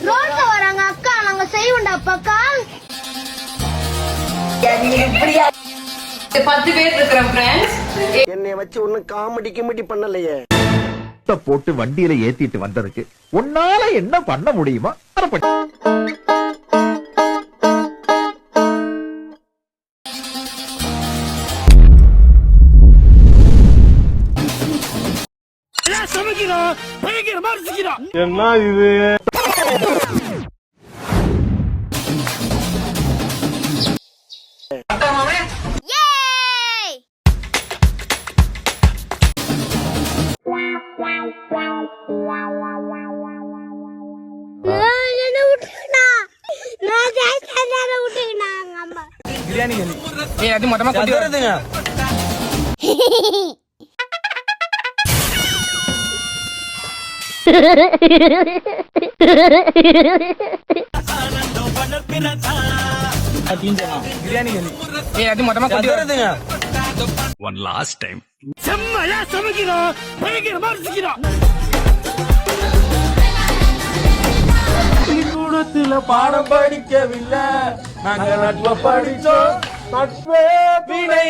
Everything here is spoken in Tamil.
ரோட்ல வராங்க அக்கா நாங்க செய்வோம்டா அக்கா. பத்து பேர் இருக்கிறோம் என்னைய வச்சு ஒன்னும் காமெடி கிமெடி பண்ணலையே. போட்டு வண்டியில ஏத்திட்டு வந்ததுக்கு உன்னால என்ன பண்ண முடியுமா? என்ன விட்டுக்கினா బిర్యానీ అది మొత్తం కొద్దిగా வருதுங்க பிரியாணி ஏய் அது மொத்தமா கொட்டி வருதுங்க கூடத்துல பாடம் படிக்கவில்லை நாங்க நட்ப படிச்சோம் நட்பே வினை